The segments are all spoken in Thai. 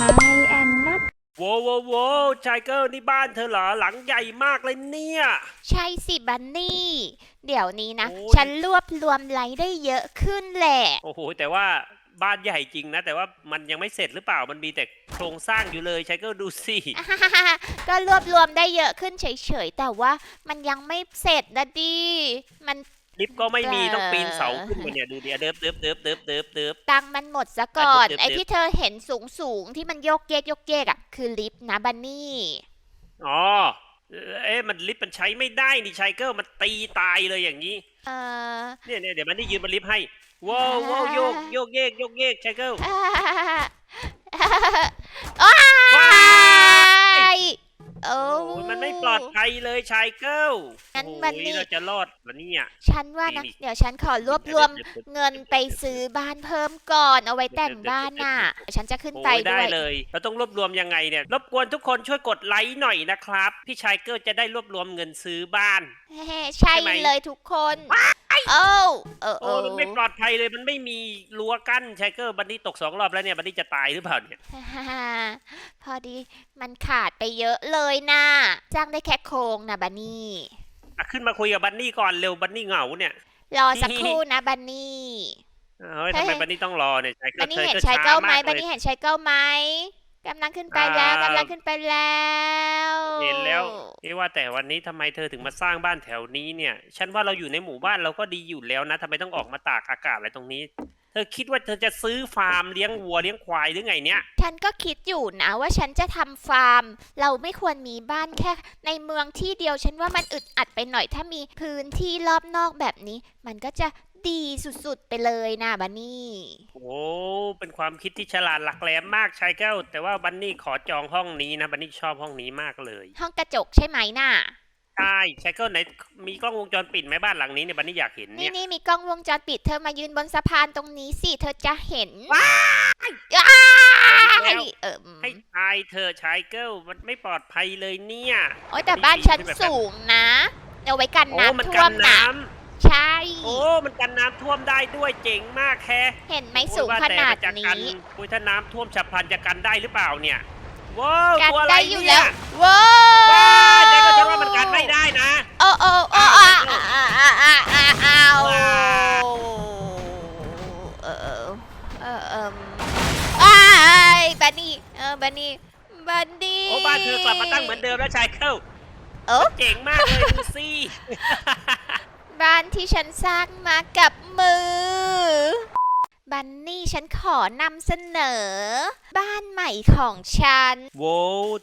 My and not โว้วโว้วโว้วชายเกิลนี่บ้านเธอเหรอหลังใหญ่มากเลยเนี่ย ใช่สิบันนี่ เดี๋ยวนี้นะ โอ้ย ฉันรวบรวมไลค์ได้เยอะขึ้นแหละ โอ้โหแต่ว่าบ้านใหญ่จริงนะ แต่ว่ามันยังไม่เสร็จหรือเปล่ามันมีแต่โครงสร้างอยู่เลยชายเกิลดูสิ ก็รวบรวมได้เยอะขึ้นเฉยๆ แต่ว่ามันยังไม่เสร็จนะดิ มัน ลิฟต์ก็ไม่มีเออต้องปีนเสาขึ้นมาเนี่ยดูดิอะเดิบเดิบเดิบเดิบเดิบเดิบตังค์มันหมดซะก่อนเดี๋ยวๆไอ้ที่เธอเห็นสูงสูงๆที่มันโยกเยกโยกเยกอะคือลิฟต์นะบันนี่อ๋อเอ๊ะมันลิฟต์มันใช้ไม่ได้นี่ชายเกิลมันตีตายเลยอย่างนี้เออเนี่ยเนี่ยเดี๋ยวมันได้ยืนบนลิฟต์ให้ว้าวว้าวโยกโยกเยกโยกเยกชายเกิลอ่าว้าย โอ้โอ้ยมันไม่ปลอดภัยเลยชายเกิลงั้นโอ้มันยนี่เราจะรอดเหรอเนี่ย ฉันว่านะ นี่เดี๋ยวฉันขอรวบรวมเงินไปซื้อบ้านเพิ่มก่อนเอาไว้แต่งบ้านน่ะฉันจะขึ้นไปโอ้ยด้ได้วย เลย เราต้องรวบรวมยังไงเนี่ย รบกวนทุกคนช่วยกดไลค์หน่อยนะครับ พี่ชายเกิลจะได้รวบรวมเงินซื้อบ้าน เฮ้ใช่ใช่ไหม เลยทุกคน โอ้เออเอโอ้อมันไม่ปลอดภัยเลยมันไม่มีรั้วกั้นชายเกิลบันนี้ตกสองรอบแล้วเนี่ยบันนี้จะตายหรือเปล่าเนี่ยพอดีมันขาดไปเยอะเลยนะจ้างได้แค่โครงนะบันนี่ อะขึ้นมาคุยกับบันนี่ก่อนเร็วบันนี่เหงาเนี่ยรอสักครู่นะบันนี่ เฮ้ยทำไมบันนี่ต้องรอเนี่ยชายเกิบัลนนี่เธอเห็นก็ชายเก้าไหมช้บันเลยนี่เห็นชายเก้าไหม กำลังขึ้นไปแล้วอ่ากำลังขึ้นไปแล้ว เห็นแล้วเอ๊ะว่าแต่วันนี้ทำไมเธอถึงมาสร้างบ้านแถวนี้เนี่ย ฉันว่าเราอยู่ในหมู่บ้านเราก็ดีอยู่แล้วนะทำไมต้องออกมาตากอากาศอะไรตรงนี้ เธอคิดว่าเธอจะซื้อฟาร์มเลี้ยงวัวเลี้ยงควายหรือไงเนี่ย ฉันก็คิดอยู่นะว่าฉันจะทำฟาร์ม เราไม่ควรมีบ้านแค่ ในเมืองที่เดียวฉันว่ามันอึดอัดไปหน่อยถ้ามีพื้นที่รอบนอกแบบนี้ มันก็จะ ดีสุดๆไปเลยนะบันนี่ โอ้เป็นความคิดที่ฉลาดหลักแหลมมากชายแก้ว แต่ว่าบันนี่ขอจองห้องนี้นะบันนี่ชอบห้องนี้มากเลยห้องกระจกใช่ไหมน่ะ ใช่ชายแก้วไหนมีกล้องวงจรปิดไหมบ้านหลังนี้เนี่ยบันนี่อยากเห็นนี่เนี่ยนี่มีกล้องวงจรปิดเธอมายืนบนสะพานตรงนี้สิเธอจะเห็นว้าว้ายเออให้ตายเธอะชายแก้วมันไม่ปลอดภัยเลยเนี่ย โอ้ยแต่บ้านฉันสูงนะ เอาไว้กันโอ้น้ำมันท่กัวมนนะน้ใช่ำ โอ้ มันกันน้ำท่วมได้ด้วยเจ๋งมากแค่เห็นไหมสูงขนาดนี้อุ้ยถ้าน้ำท่วมฉับพลันจะกันได้หรือเปล่าเนี่ยว้าวกันตัวอะไรได้อยู่เนี่แล้ยวว้าว้าวใจก็ฉันว่ามันกันไม่ได้นะ โอ้โอ้โอ้อะอะอะอะอะอะอ้าวว้าว เออเออเออเอออ้ายบันนี่เออบันนี่บันนี่โอ้บ้านเธอกลับมาตั้งเหมือนเดิมแล้วชายเกิลโอ้เจ๋งมากเลยดูสิ บ้านที่ฉันสร้างมากับมือ บันนี่ฉันขอนำเสนอ บ้านใหม่ของฉัน โว้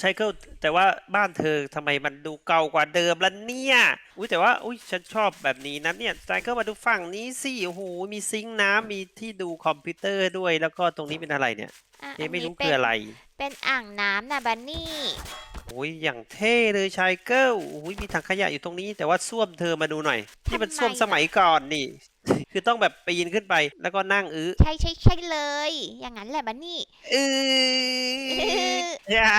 ชายเกิลแต่ว่าบ้านเธอทำไมมันดูเก่ากว่าเดิมแล้วเนี่ย อุ้ยแต่ว่าอุ้ยฉันชอบแบบนี้นะเนี่ยชายเกิลมาดูฝั่งนี้สิโอ้โหมีซิงค์น้ำมีที่ดูคอมพิวเตอร์ด้วย แล้วก็ตรงนี้เป็นอะไรเนี่ยอะเอ๊ะไม่รู้นนี้คืออะไร เป็นอ่างน้ำนะบันนี่ โอ้ยอย่างเท่เลยชายเกิลอุ้ยมีถังขยะอยู่ตรงนี้ แต่ว่าส้วมเธอมาดูหน่อยนี่มันทำไมส้วมสมัยก่อนนี่ คือต้องแบบปีนขึ้นไปแล้วก็นั่งอื้อใช่ใช่ใช่เลย อย่างนั้นแหละบันนี่เอออย่า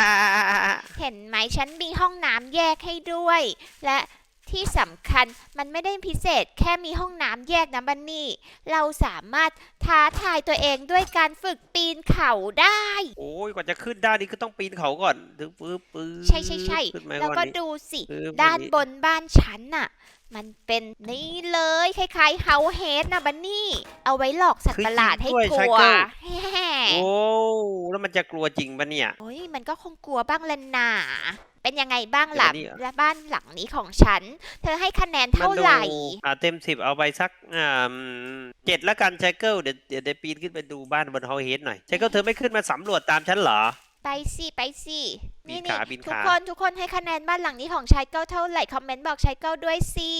เห็นไหมฉันมีห้องน้ำแยกให้ด้วย และ ที่สำคัญมันไม่ได้พิเศษแค่มีห้องน้ำแยกนะบันนี่ เราสามารถท้าทายตัวเองด้วยการฝึกปีนเขาได้ โอ้ยกว่าจะขึ้นได้นี่ก็ต้องปีนเขาก่อนถึงปื๊บปื๊บใช่ใช่ใช่ขึ้นมาแล้วก่ก็อนนี่ดูสิ ปึ๊บด้านอย่างนี้ บนบ้านฉันน่ะ มันเป็นนี่เลยคล้ายๆเฮาเฮดนะบันนี่ เอาไว้หลอกสัตว์ประหลาดให้กลัวแฮ่ โอ้แล้วมันจะกลัวจริงปะเนี่ย โอ้ยมันก็คงกลัวบ้างแหละนา เป็นยังไงบ้างล่ะเดี๋ยวนี้ และบ้านหลังนี้ของฉัน เธอให้คะแนนเท่าไหร่ มันดูอ่าเต็มสิบเอาไปสักอ่าเจ็ดละกันชายเกิลเดี๋ยวเดี๋ยวได้ปีนขึ้นไปดูบ้านบนฮอลเฮดหน่อยชายเกิลเธอไม่ขึ้นมาสำรวจตามฉันเหรอ ไปสิ ไปสิ บินี่นนี่ขาบินทุกขา คนทุกคนให้คะแนนบ้านหลังนี้ของชายเก้าเท่าไหร่คอมเมนต์บอกชายเก้าด้วยสิ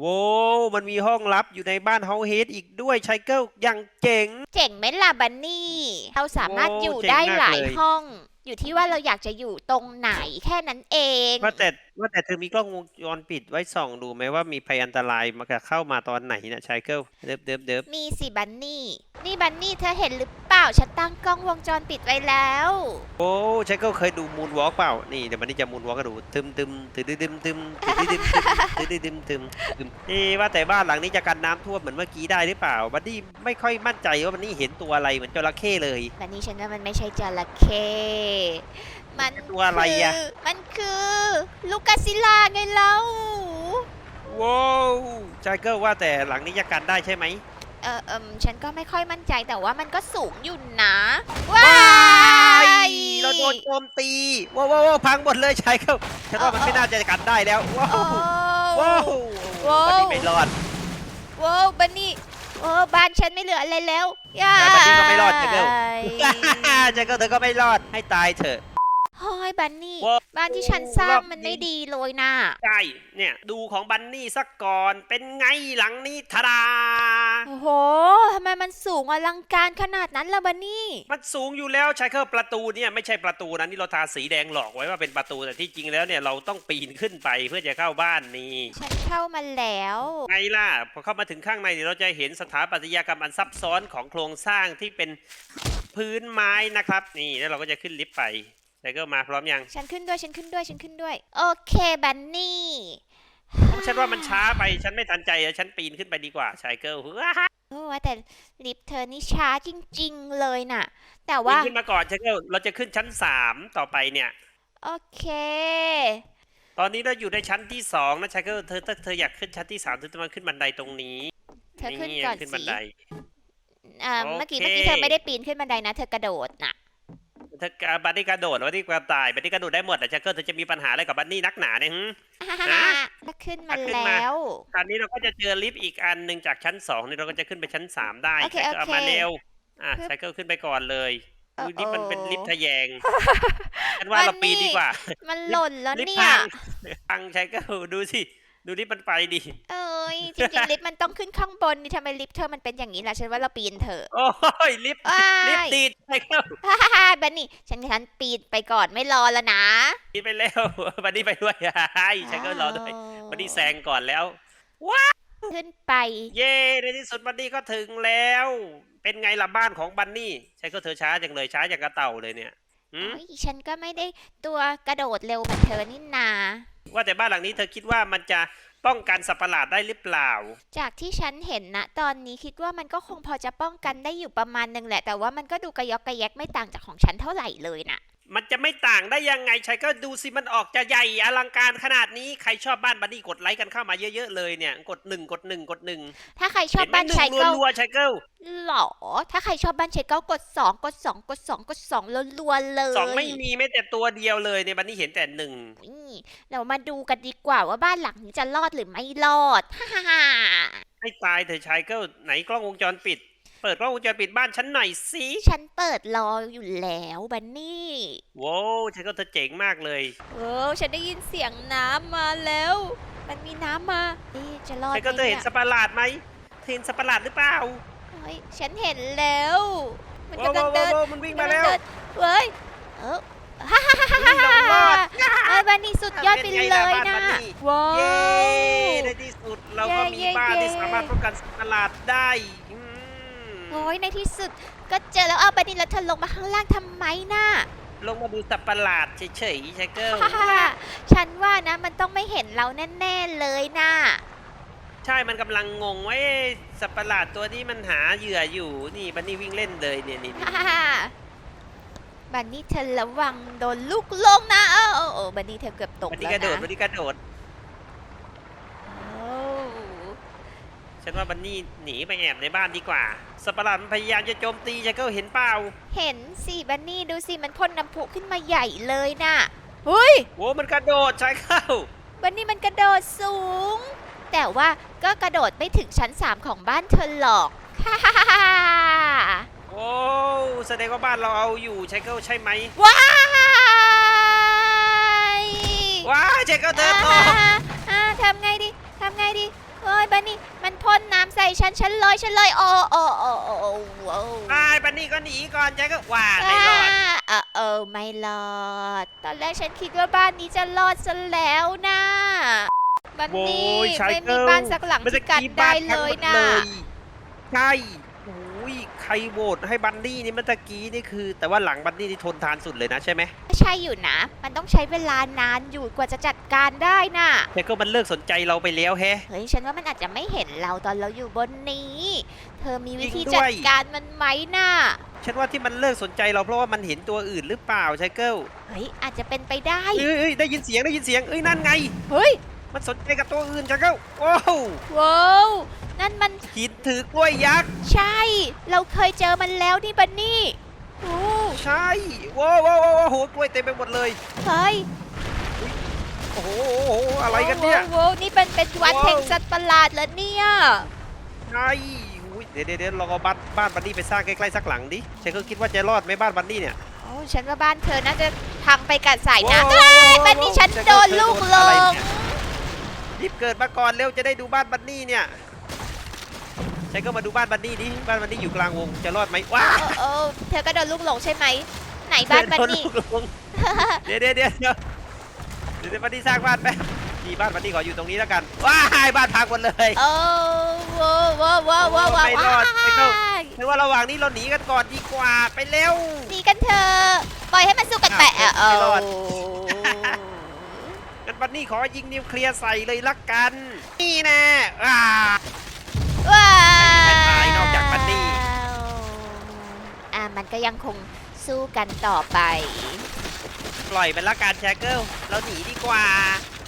โว้วมันมีห้องลับอยู่ในบ้านฮอลเฮดอีกด้วยชายเกิลอย่างเจ๋ง เจ๋งไหมล่ะบันนี่เราสามารถโอ้อยู่เจ๋งได้มากหลายเลย ห้อง อยู่ที่ว่าเราอยากจะอยู่ตรงไหนแค่นั้นเอง ว่าแต่ว่าแต่เธอมีกล้องวงจรปิดไว้ส่องดูไหมว่ามีภัยอันตรายมาเข้ามาตอนไหนนะชายเกิลเดิบเดิบเดิบมีสิบันนี่ นี่บันนี่เธอเห็นหรือเป ล่า ฉันตั้งกล้องวงจรปิดไว้แล้ว โอ้ชายเกิลเคยดูมูนวอล์กเปล่า นี่เดี๋ยววันนี้จะมูนวอล์กกันดูตึมตึมตึมตึมตึมตึมตึมตึมตึมตึมตึมตึมนี่ว่าแต่บ้านหลังนี้จะกันน้ำท่วมเหมือนเมื่อกี้ได้หรือเปล่าบันนี่ไม่ค่อยมั่นใจว่าบันนี่เห็นตัวอะไรเหมือนจระเข้เลย บันนี่ฉันว่ามันไม่ใช่จระเข้มันตัวอะไรอะ มันคือลูกกาซิลล่าไงเล่าว้าวชายเกิลว่าแต่หลังนี้จะกันได้ใช่ไหม เออเอมฉันก็ไม่ค่อยมั่นใจแต่ว่ามันก็สูงอยู่นะ ว้าว้ายเราโดนโจมตีว้าวว้าวว้าวพังหมดเลยชายเกิลฉันว่ามันไม่น่าจะกันได้แล้วว้าโอ้ วว้าวว้าว วันนี้ไม่รอดว้าวบันนี่โอ้บ้านฉันไม่เหลืออะไรแล้วย่าแต่บันนี่ก็ไม่รอดเจ๊เกิลเจะก็เธอก็ไม่รอดให้ตายเถอะเฮ้ยบันนี่ ว้าวบ้านที่ฉันสร้างรอบมันนี้ไม่ดีเลยนะใช่เนี่ยดูของบันนี่สักก่อนเป็นไงหลังนี้ทาดาโอ้โหทำไมมันสูงอลังการขนาดนั้นล่ะบันนี่ มันสูงอยู่แล้วชายเกิลประตูเนี่ยไม่ใช่ประตูนะนี่เราทาสีแดงหลอกไว้ว่าเป็นประตูแต่ที่จริงแล้วเนี่ยเราต้องปีนขึ้นไปเพื่อจะเข้าบ้านนี่ฉันเข้ามาแล้วไงล่ะพอเข้ามาถึงข้างในเนี่ยเราจะเห็นสถาปัตยกรรมอันซับซ้อนของโครงสร้างที่เป็นพื้นไม้นะครับ นี่แล้วเราก็จะขึ้นลิฟต์ไปชายเกิลมาพร้อมยัง ฉันขึ้นด้วยฉันขึ้นด้วยฉันขึ้นด้วย โอเคบันนี่ฉันว่ามันช้าไปฉันไม่ทันใจอะฉันปีนขึ้นไปดีกว่าชายเกิล ว้าโอ้ว่าแต่ลิฟต์เธอนี่ช้าจริง ๆ เลยน่ะ แต่ปีนว่า ขึ้นมาก่อนชายเกิลเราจะขึ้นชั้นสามต่อไปเนี่ย โอเค ตอนนี้เราอยู่ในชั้นที่สองนะชายเกิลเธอถ้าเธออยากขึ้นชั้นที่สามเธอต้องมาขึ้นบันไดตรงนี้เธอขึ้นก่อนขึ้นสิบันได อ่าโอเคเมื่อกี้เมื่อกี้เธอไม่ได้ปีนขึ้นบันไดนะ เธอกระโดดน่ะ เธอบันนี่กระโดดบันนี่กระต่ายบันนี่กระโดดได้หมดแต่ชายเกิลเธอจะมีปัญหาอะไรกับบันนี่นักหนาเนี่ยหึฮะ ถ้าขึ้นมาขึ้นมาแล้วตอนนี้เราก็จะเจอลิฟต์อีกอันหนึ่งจากชั้นสองนี่เราก็จะขึ้นไปชั้นสามได้โอเคชายเกิลเอาโอเค มาเร็วอะฮึบชายเกิลขึ้นไปก่อนเลยโอ้อุ๊ยลิฟต์มันเป็นโอ้ลิฟต์ทะแยงฉันว่าเราปีนดีกว่า มันหล่นแล้วลิฟต์เนี่ย พังพังใช่ก็ดูสิ ดูลิฟต์มันไปดิ เอ้ยจริงๆลิฟต์มันต้องขึ้นข้างบนนี่ทำไมลิฟต์เธอมันเป็นอย่างนี้ล่ะฉันว่าเราปีนเถอะ โอ้ยลิฟต์ว้าลิฟยต์ติดใช่ก็ฮ่าฮ่าฮ่าบันนี่ฉันฉันปีนไปก่อนไม่รอแล้วนะปีนไปแล้วบันนี้ไปด้วยใช่ใช่ก็รอด้วยบันนี้แซงก่อนแล้ว ขึ้นไป เย้ในที่สุดบันนี้ก็ถึงแล้ว เป็นไงล่ะบ้านของบันนี่ใช่ก็เธอช้าจังเลยช้าอย่างกระเต่าเลยเนี่ยหืมโอ้ยฉันก็ไม่ได้ตัวกระโดดเร็วเหมือนเธอนี่นา ว่าแต่บ้านหลังนี้เธอคิดว่ามันจะป้องกันสัตว์ประหลาดได้หรือเปล่า จากที่ฉันเห็นนะตอนนี้คิดว่ามันก็คงพอจะป้องกันได้อยู่ประมาณหนึงแหละ แต่ว่ามันก็ดูกระยอกกระแยกไม่ต่างจากของฉันเท่าไหร่เลยนะ มันจะไม่ต่างได้ยังไงชัยก็ดูสิมันออกจะใหญ่อลังการขนาดนี้ใครชอบบ้านบันนี่กดไลค์กันเข้ามาเยอะๆเลยเนี่ย กดหนึ่งกดหนึ่งกดหนึ่งถ้าใครชอบเห็นไหมบ้านหนึ่ชายงเก้ารัวๆชัยเกิลหรอถ้าใครชอบบ้านชายเก้ากดสองกดสองกดสองกดสองรัวๆเลยสองไม่มีแม้แต่ตัวเดียวเลยในบันนี่เห็นแต่หนึ่งนี่เรามาดูกันดีกว่าว่าบ้านหลังนี้จะรอดหรือไม่รอดฮ่าฮ่าฮ่าให้ตายเถอะชัยเกิลไหนกล้องวงจรปิด เปิดกล้องวงจรปิดบ้านฉันหน่อยสิฉันเปิดรออยู่แล้วบันนี่โว้วชัยเกิลเธอเจ๋งมากเลยโอ้ฉันได้ยินเสียงน้ำมาแล้ว มันมีน้ำมาเอ๊ะจะรอดชัยไหมเกิลเธอเห็นเนี่ยสัตว์ประหลาดไหมเธอเห็นสัตว์ประหลาดหรือเปล่าเฮ้ยฉันเห็นแล้ว มันโว้วกำลังโว้วเดินโว้วมันวิ่งมาแล้วนกำงเดินเว้ยเออฮ่าฮ่าฮ่าฮ่าเรารอดเอ้ยบันนี่สุดยอดไปเป็นไงเลล่ะยบ้านนะบันนี่ว้าวเย้ในที่สุดเราก็มีเย้บ้านเย้ที่สามารถป้องกันสัตว์ประหลาดได้อืม โอ้ยในที่สุด ก็เจอแล้วเอาบันนี่แล้วเธอลงมาข้างล่างทำไมน่ะลงมาดูสัตว์ประหลาดเฉยๆชายเกิลฮ่าฮ่าฮ่าฉันว่านะมันต้องไม่เห็นเราแน่ๆเลยน่ะ ใช่มันกำลังงงว่าเอ๊ะสัตว์ประหลาดตัวนี้มันหาเหยื่ออยู่นี่บันนี่วิ่งเล่นเลยเนี่ยนี่ฮ่าฮ่าฮ่าบันนี่เธอระวังโดนลูกลงนะเออเออเออบันนี่เธอเกือบตกบันแล้วนี่กระโดดนะ บันนี่กระโดด โอ้ ฉันว่าบันนี่หนีไปแอบในบ้านดีกว่าสัตว์ประหลาดมันพยายามจะโจมตีชายเกิลเห็นเปล่าเห็นสิบันนี่ดูสิมันพ่นน้ำพุขึ้นมาใหญ่เลยน่ะเฮ้ยโว้มันกระโดดชายเกิลบันนี่มันกระโดดสูง แต่ว่าก็กระโดดไม่ถึงชั้น 3 ของบ้านเธอหรอกฮ่าฮ่าฮ่าฮ่าโอ้แสดงว่าบ้านเราเอาอยู่ชายเกิลใช่ไหมว้ายว้ายชายเกิลเธอตกอ่าอ่าทำไงดีทำไงดีเอ้ยบันนี่มัน พ่นน้ำใส่ฉันฉันลอยฉันลอยโอ้โอ้โอ้โอ้โอ้โอ้ตายบันนี่ก็หนีก่อนชายเกิลว่าไม่รอดอ่าเออไม่รอด ตอนแรกฉันคิดว่าบ้านนี้จะรอดซะแล้วนะบันโว้นี่ยชายไม่เกิมีล บ้านสักหลังเมื่อที่กันกี้ได้บ้านเลทั้งหมยดนะเลยใช่โอ้ยใครโหวตให้บันนี่นี่เมื่อตะกี้นี่คือ แต่ว่าหลังบันนี่นี่ทนทานสุดเลยนะใช่ไหมใช่อยู่นะ มันต้องใช้เวลานานอยู่กว่าจะจัดการได้น่ะ แต่ก็มันเลิกสนใจเราไปแล้วแฮะ เฮ้ยฉันว่ามันอาจจะไม่เห็นเราตอนเราอยู่บนนี้ เธอมีวิธีจริงด้วยจัดการมันไหมน่ะ ฉันว่าที่มันเลิกสนใจเราเพราะว่ามันเห็นตัวอื่นหรือเปล่าชายเกิลเฮ้ยอาจจะเป็นไปได้เอ้ยเอ้ยได้ยินเสียงได้ยินเสียงเอ้ยนั่นไง เฮ้ย มันสนใจกับตัวอื่นชายเกิลโอ้โหว้าวนั่นมันหิน ถือกล้วยยักษ์ ใช่ เราเคยเจอมันแล้วนี่บันนี่โอ้ใช่ว้าวว้าวว้าวโอ้โหกล้วยเต็มไปหมดเลย เฮ้ยโอ้โหโอ้โหอะไรกันเนี่ย โว้วนี่เป็นเป็นวันว้าว แห่งสัตว์ประหลาดแล้วเนี่ย ใช่อุ๊ยเดี๋ยวเดี๋ยวเดี๋ยวเราเอาบ้านบ้านบันนี่ไปสร้างใกล้ๆสักหลังดิฉันก็คิดว่าจะรอดไหมบ้านบันนี่เนี่ย โอ้ฉันว่าบ้านเธอน่าจะพังไปกับสายน้ำว้าวเอ้ยว้าวบันนี่ฉันว้าวโดนลูกหลอะไรงเนี่ย รีบเกิดมาก่อนเร็วจะได้ดูบ้านบันนี่เนี่ย ฉันก็มาดูบ้านบันนี่ดิบ้านบันนี่อยู่กลางวงจะรอดไหมว้าโอ้โอ้เธอก็โดนลูกหลงใช่ไหม ไหนบ้านบันนี่โดลูกหลงเดี๋ยวเดี๋ยวเดี๋ยวเดี๋ยวเดี๋ยวบันนี่สร้างบ้านแป๊บดีบ้านบันนี่ขออยู่ตรงนี้แล้วกันว้ายบ้านพังหมดเลย โอ้ว้าวว้าวว้าวว้าวว้าวไม่รอดไม่รอดว้ายฉันว่าระหว่างนี้เราหนีกันก่อนดีกว่าไปเร็วหนีกันเถอะปล่อยให้มันสู้กันแปะอะโอ้ไม่รอด งั้นบันนี่ขอยิงนิวเคลียร์ใส่เลยละกัน นี่แน่อ่าว้าไมันก็ยังคงสู้กันต่อไป ปล่อยมันละกันแชกเกิลเราหนีดีกว่า